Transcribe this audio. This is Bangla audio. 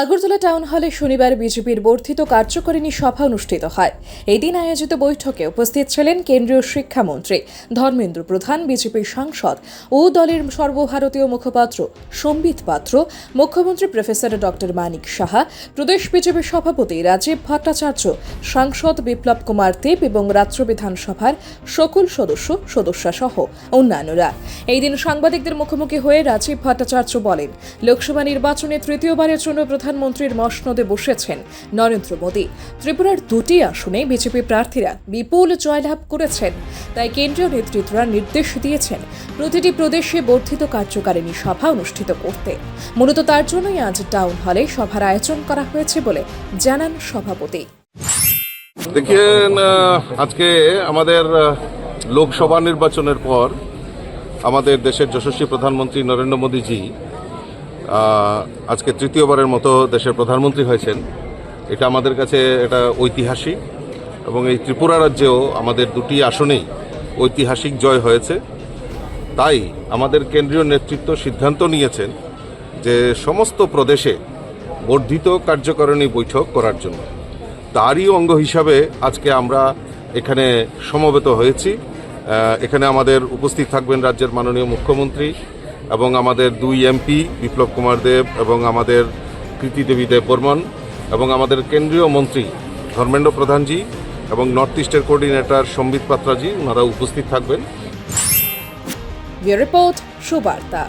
আগরতলা টাউন হলে শনিবার বিজেপির বর্ধিত কার্যকরিণী সভা অনুষ্ঠিত হয়। এদিন আয়োজিত বৈঠকে উপস্থিত ছিলেন কেন্দ্রীয় শিক্ষামন্ত্রী ধর্মেন্দ্র প্রধান বিজেপির সাংসদ ও দলের সর্বভারতীয় মুখপাত্র সম্বিত পাত্র, মুখ্যমন্ত্রী প্রফেসর ডক্টর মানিক সাহা, প্রদেশ বিজেপি সভাপতি রাজীব ভট্টাচার্য, সাংসদ বিপ্লব কুমার দেব এবং রাজ্য বিধানসভার সকল সদস্য সদস্যা সহ অন্যান্যরা। এই দিন সাংবাদিকদের মুখোমুখি হয়ে রাজীব ভট্টাচার্য বলেন, লোকসভা নির্বাচনে তৃতীয়বারের জন্য প্রধানমন্ত্রীর মসনদে বসেছেন নরেন্দ্র মোদী। ত্রিপুরার দুটি আসনে বিজেপি প্রার্থীরা বিপুল জয়লাভ করেছেন। তাই কেন্দ্রীয় নেতৃত্বরা নির্দেশ দিয়েছেন প্রতিটি প্রদেশে বর্ধিত কার্যকারিণী সভা অনুষ্ঠিত করতে। মূলত তার জন্যই আজ টাউন হলে সভার আয়োজন করা হয়েছে বলে জানান সভাপতি। আজকে আমাদের লোকসভা নির্বাচনের পর আমাদের দেশের যশস্বী প্রধানমন্ত্রী নরেন্দ্র মোদীজি আজকে তৃতীয়বারের মতো দেশের প্রধানমন্ত্রী হয়েছেন। এটা আমাদের কাছে এটা ঐতিহাসিক এবং এই ত্রিপুরা রাজ্যেও আমাদের দুটি আসনেই ঐতিহাসিক জয় হয়েছে। তাই আমাদের কেন্দ্রীয় নেতৃত্ব সিদ্ধান্ত নিয়েছেন যে সমস্ত প্রদেশে বর্ধিত কার্যকারিণী বৈঠক করার জন্য। তারই অঙ্গ হিসাবে আজকে আমরা এখানে সমবেত হয়েছি। এখানে আমাদের উপস্থিত থাকবেন রাজ্যের মাননীয় মুখ্যমন্ত্রী এবং আমাদের দুই এমপি বিপ্লব কুমার দেব এবং আমাদের কৃতি দেবী দেব বর্মন, এবং আমাদের কেন্দ্রীয় মন্ত্রী ধর্মেন্দ্র প্রধানজি এবং নর্থ ইস্টের কোঅর্ডিনেটর সম্বিত পাত্রাজি ওনারা উপস্থিত থাকবেন। রিপোর্ট, সুবার্তা।